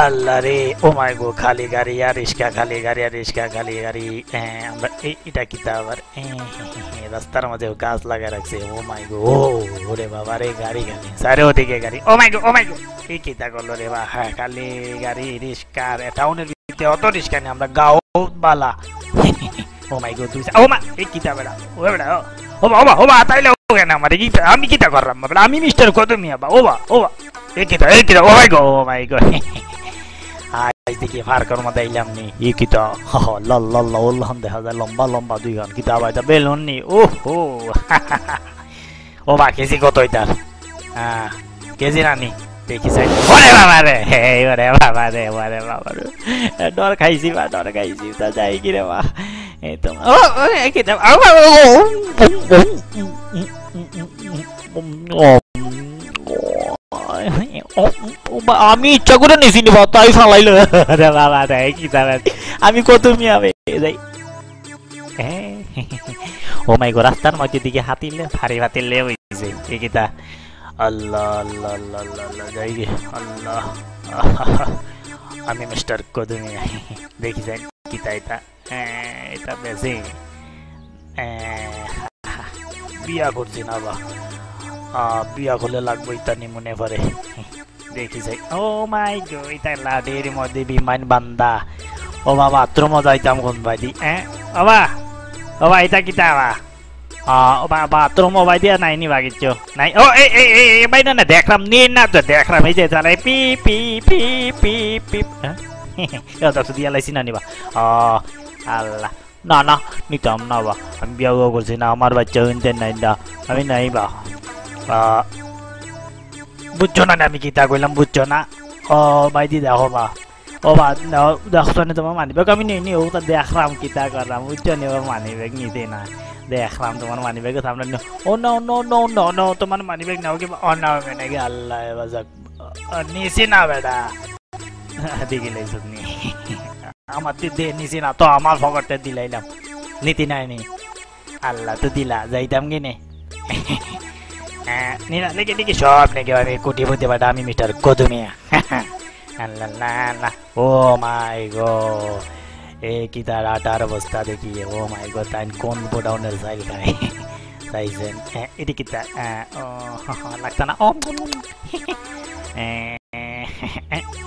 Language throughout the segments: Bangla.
আল্লাহ রে ও মাই গো খালি গাড়ি আর রিক্সা খালি গাড়ি আর রিক্সা খালি গাড়ি। হ্যাঁ, আমরা এটা কিতা আবার? হ্যাঁ, রাস্তার মধ্যে গাছ লাগা রাখছে। ও মাই গো ও ওরে বাবা রে গাড়ি খালি সারে ওদিকে গাড়ি। ও মাই গো ও মাই গো এই কিতা করল রে বা হ্যাঁ খালি গাড়ি রিক্সা টাউনের ভিতরে অত রিক্সা নেই আমরা গাও বালা ও মাই গো তুই ও মা এই কিতা বেড়া? ও বেড়া ও বা ও বা ও বা তাইলে ও কেন আমার? আমি কিতা করলাম? আমি মিস্টার কত মিয়া বা ও বা ও বা এই কিতা এই কিতা ও মাই গো ও মাই গো। আজ দেখি ফার কর্ম দিলাম নি ই কিতা লল লল লল দেখা যায় লম্বা লম্বা দুই গান কিতা বা এটা বেলুন নি ও হো বা কেজি কত এটার হ্যাঁ কেজি রানি দেখি চাই হে খাইছি বা ডর খাইছি তা বা আমি ইচ্ছা করে নিছি নি তাই ফালাইল। রে বাবা রে কি জানেন আমি কত মিয়াবে যাই ও মাই গো, রাস্তার মধ্যে দিকে হাতিলে, ফাড়ি হাতিলে হইছে এই কিতা আল্লাহ আল্লাহ আল্লাহ আল্লাহ যাই আল্লাহ। আমি মিস্টার কদমি। দেখি যাই কিতা এটা। এটা বেশি বিয়া করছি না বা। বিয়া করলে লাগবো ইতা নিমুনে পড়ে। দেখি যাই ও মাই গো ইতা লাডির মধ্যে বিমান বান্দা। ও বাবা বাথরুমও যাইতাম কোন বাদি হ্যাঁ বাবা বাবা এটা কিতা বা? ও বা বাথরুম ও দিয়া নাই নি বাগিচ্ছ নাই, ও এই এই এই বাই না দেখলাম নি, না, তো দেখলাম এই যে তারাই P P P P P হ্যাঁ? তো দিয়া লাইছি না নিবা। ও আল্লাহ, না না, নিতাম না বা। আমি বিয়া করছি না, আমার বাচ্চা হইতে নাই না, আমি নাই বা। বুঝছ না আমি কিতা কইলাম, বুঝছ না? ও বাইদি দেখো বা। ও বা দেখছ না তোমার মানিবেগ আমি নিয়ে নিও, তা দেখলাম কিতা করলাম বুঝছ নি মানিবেগ নিতে না। দেখলাম তোমার মানিবেগ সামনে ও, no no no no no, তোমার মানিবেগ নাও কি ও না মেনে গে, আল্লাহ নিছি না বেটা। দেখি লাইছ নি। আমার তো দে, নিছি না, তো আমার ফকরতে দিলাইলাম। নীতি নাই নি। আল্লাহ তো দিলা, যাইতাম কিনে নিনা লেগে লেগে সব নাকি আমি কোটি হতে পারে আমি মিস্টার কদমিয়া। ও মাই গো, এ কি তার আটার অবস্থা দেখি, ও মাই গো তাই কোন বোডাউনের সাইল খায় চাইছেন এটি কি ও, লাগতা না, ও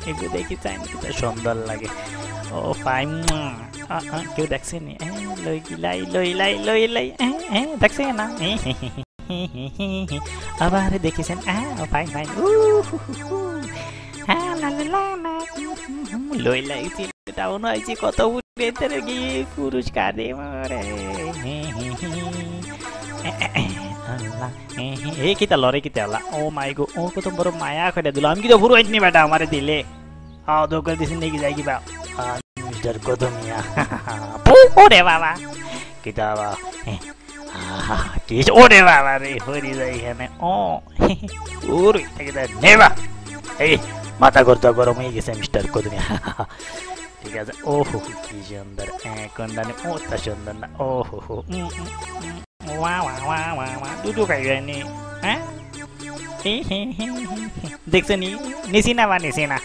এগুলো দেখি চাই কি সুন্দর লাগে। ও ফাইন কেউ দেখছে নি লই লাই লই লাই লই লাই দেখছে না? আবার দেখেছেন? ফাইন ফাইন লই লাইছি ডাউন হয়েছি কত উঠে গিয়ে পুরস্কার দে মারে এ কিতা লরে কিতা আলা ও মাই গো, ও কত বড় মায়া করে দিল। আমি কিতো ভুরু আইনি বেটা, আমারে দিলে। আও দো করে দিছেন নাকি যাই কিবা মিস্টার কত মিয়া ওরে বাবা। কিতা বা। কি ওরে বাবা রে হরি যাই এখানে ও ওরে নেবা এই মাথা করতে গরম হয়ে গেছে মিস্টার কদমি ঠিক আছে ও হো কি সুন্দর কোন দানে ও তা সুন্দর না ও হো হো ওয়া ওয়া ওয়া ওয়া ওয়া দুদু খাই নি হ্যাঁ দেখছ নি নিছি না বা নিছি না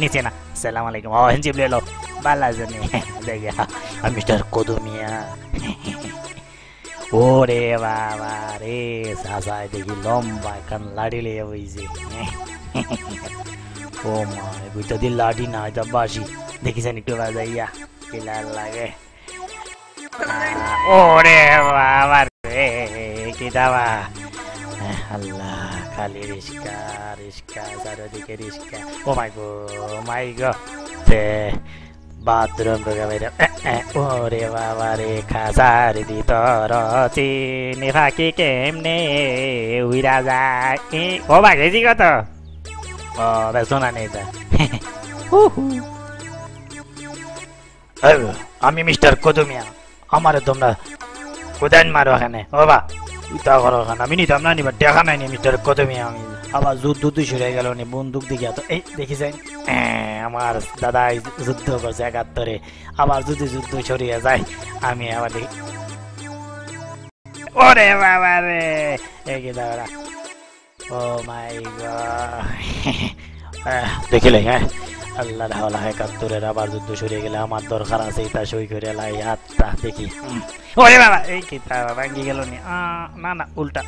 নিচে না সালাম আলাইকুম ও হেঞ্চি বলে লো বালা জানি দেখা মিস্টার কদমিয়া ওরে বাবা রে সাসায় দেখি লম্বা কান লাড়িলে হইছে ও মা বুঝতে দিল লাঠি না এটা বাসি দেখি জানি একটু বাজাইয়া কি লাল লাগে ওরে বাবা রে কি দাবা আল্লাহ খালি রিস্কা রিস্কা চারিদিকে রিস্কা ও মাই গো মাই গো তে বাথরুম বাইরে ওরে বাবা রে খাসার ভিতর চিনি ফাঁকি কেমনে উইরা যায়? ও বাঘেছি কত? ও বে শোনা নেই তা। আমি মিস্টার কদমিয়া আমারে তোমরা কোদান মারো এখানে। ও বা ইতা করো এখানে আমি নিতাম না নিবার দেখা নাই নি মিস্টার কদমিয়া আমি। আবার যুদ্ধ তুই শুরু হয়ে গেল নি, বন্দুক দিকে তো, এই দেখিছেন আমার দাদাই যুদ্ধ করছে একাত্তরে। আবার যদি যুদ্ধ ছড়িয়ে যায়, আমি আবার দেখি। ওরে বাবা রে, এই দাদা? ও মাই দেখিলে হ্যাঁ? আল্লাহর হাওলা একাত্তরের আবার যুদ্ধ সরে গেলে আমার দরকার আছে, এটা সই করে লাই হাতটা, দেখি ওরে বাবা, এই কি তা ভাঙ্গি গেল না? না উল্টা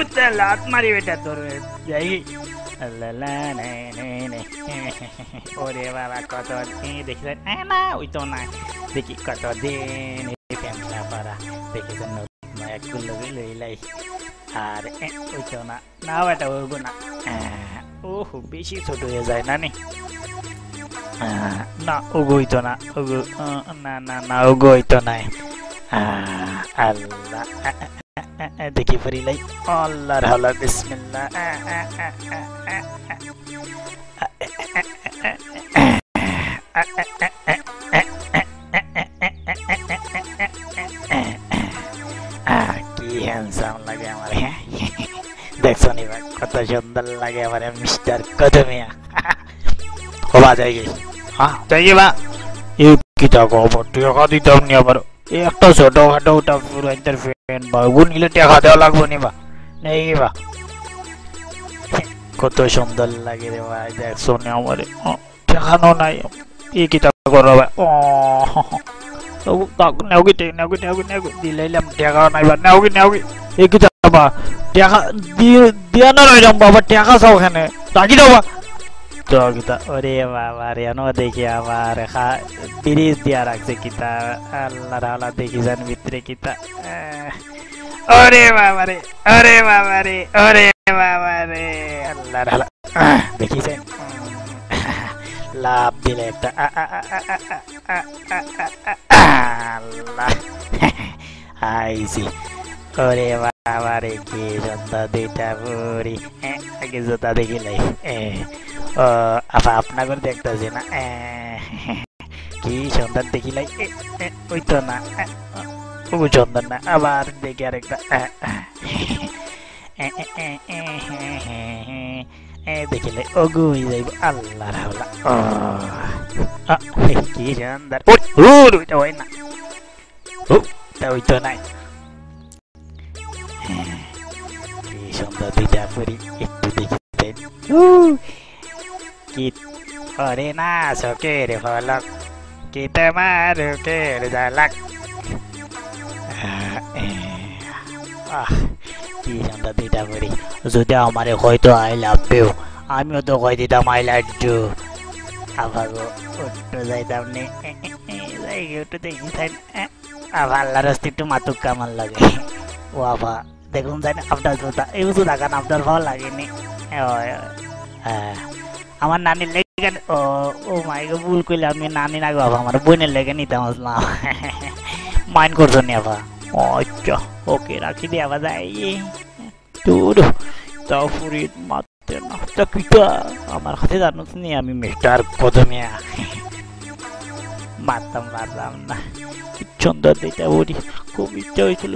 ಉತ್ತೆಲ್ಲ ಆತ್ಮಾರಿ ಬೇಟ ತೋರು ಜೈ ಅಲ್ಲಲ್ಲ ওরে বাবা কত দিন দেখেছেন না ওই তো না দেখি কত দিন ফ্যামসা পারা দেখেছেন একটু লোকে লইলাই আর ওই তো না না এটা ওরব না ওহ বেশি ছোট হয়ে যায় না নি না ওগোই তো না ওগো না না না ওগোই তো নাই আল্লাহ देखिए फ्री लाई अल्लाह रहला কি হ্যান্ডসাম লাগে আমার হ্যাঁ দেখছো নি কত সুন্দর লাগে আমার মিস্টার কদমিয়া ও বা যাই হ্যাঁ যাই বা এই কি দেখো অবর তুই কথা দিতাম নি আবার একটা ছোট খাটো ইন্টার ফ্যান বা ওগু নিলে টাকা দেওয়া লাগবো নি বা? নেই বা? কত সুন্দর লাগে রে ভাই দেখছ নি আমার টাকানো নাই। এ কিতা করো ভাই। ও নেওগি টেক, নেওগি নেওগি দিলাইলাম টাকা নাই বা, নেওগি নেওগি। এ কিতা বা, টাকা দিয়ে দিয়া না রইলাম বাবা টাকা চাও ওখানে রাখি দাও বা। দগ্ধ ওরে বাবা রে ন দেখি আবার খা তিরিশ দিয়া রাখছে কিতা আল্লাহ রাহলা দেখি যান ভিতরে কিতা ওরে বাবা রে, ওরে বাবা রে, ওরে বাবা রে আল্লাহ রাহলা দেখি লাভ দিলে একটা আল্লাহ আইসি ওরে বাবা রে, কি জন্তা দুইটা বুড়ি হ্যাঁ, আগে জোতা দেখি নাই আবার আপনাদের দেখতেছি না। কি সন্তান দেখিলাই ওই তো না। ও সন্তান না। আবার দেখি আরেকটা। দেখিলে অগু হয়ে আল্লাহ রাহলা কি সন্তান ওইটা হয় না। ওই তো নাই। কি সন্তান করি একটু দেখি। কি ওরে না চোখের ফলক কি তোমার রুকের ঝালক কি সুন্দর দুইটা পুরি যদি আমারে হয়তো আই লাভ ইউ আমিও তো কই দিতাম আই ইউ আবার উঠতে যাইতাম নি একটু দেখি তাই আবার আল্লাহ রাস্তি একটু মাতুক কামাল লাগে ও আবা দেখুন জানি আপনার জুতা এই জুতা কান আপনার ভালো লাগেনি। হ্যাঁ আমার নানির লেগে ও ও মাই গো, ভুল কইলে, আমি নানি না বাবা আমার বোনের লেগে নিতাম না। মাইন্ড করছ নি ও আচ্ছা ওকে রাখি দিয়ে আবার, যাই। দূর তাও ফুরি মারতে না তা কিটা আমার হাতে জানোস নি আমি, মিস্টার কদমিয়া। মারতাম মারলাম না। সুন্দর দিটা বলি খুব ইচ্ছা হয়েছিল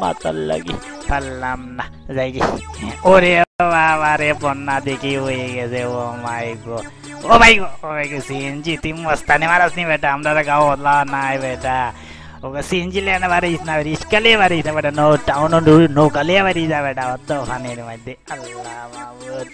মাতার লাগি পারলাম না যাই গে ওরে বাবা রে বন্যা দেখি হয়ে গেছে ও মাই গো ও মাই গো ও মাই গো সিএনজি তুই মস্তানি মারাস নি বেটা আমরা গাঁও হলা নাই বেটা ওকে সিএনজি লেনে পারিস না রিস্কা লিয়ে পারিস না বেটা নো টাউন নৌকা লিয়ে পারিস না বেটা অত ফানের মধ্যে আল্লাহ মাহবুদ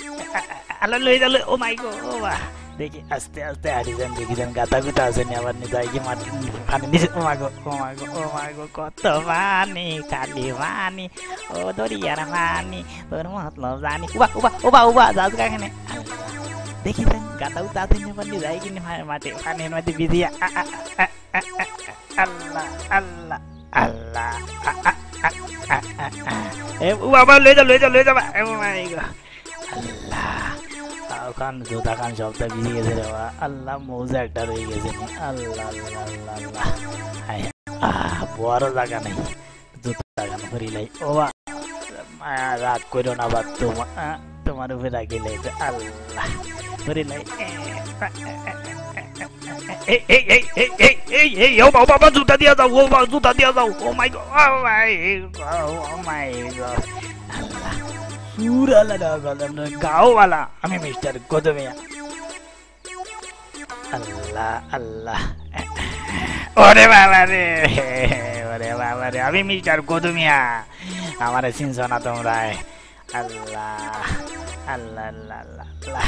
আল্লাহ লই যালো ও মাই গো ও বা দেখি আস্তে আস্তে হাঁটি যান দেখি যান গাতা গুতা আছে নি আবার নিয়ে যাই কি মাটি পানি নিচে ও মাগো ও মাগো ও মাগো কত পানি খালি পানি ও দরিয়ার পানি তোর মতলব জানি উবা উবা উবা উবা যাস কাখানে দেখি যান গাতা গুতা আছে নি আবার নিয়ে যাই কি মাটি পানির মধ্যে ভিজিয়া আ, আ, আ, আ, আ, আ, আল্লাহ আল্লাহ আল্লাহ আ, আ, আ, আ, আ, আ। এ উবা উবা লই যা লই যা লই যা বা। ও মাই গো আল্লাহ কান জোতা কান সবটা ভিজে গেছে রে বাবা আল্লাহ মৌজা একটা রয়ে গেছে আল্লাহ আল্লাহ আল্লাহ আল্লাহ হায় আহ বড় জায়গা নেই জুতা কান করিলাই ও বা রাগ করো না বা তোমার তোমার উপরে রাখিলে আল্লাহ ওরে নাই এই এই এই এই এই এই এই ও বাবা জুতা দিয়া যাও ও বাবা জুতা দিয়া যাও oh my god oh my O my god সুরা লাগা গেলাম গাওওয়ালা। আমি মিস্টার কদমিয়া আল্লাহ আল্লাহ। ওরে বাবা রে। ওরে বাবা রে। আমি মিস্টার কদমিয়া আমার চিনছ না তোমরা? আল্লাহ আল্লাহ আল্লাহ আল্লাহ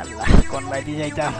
আল্লাহ। কোন বাইদি যাইতাম?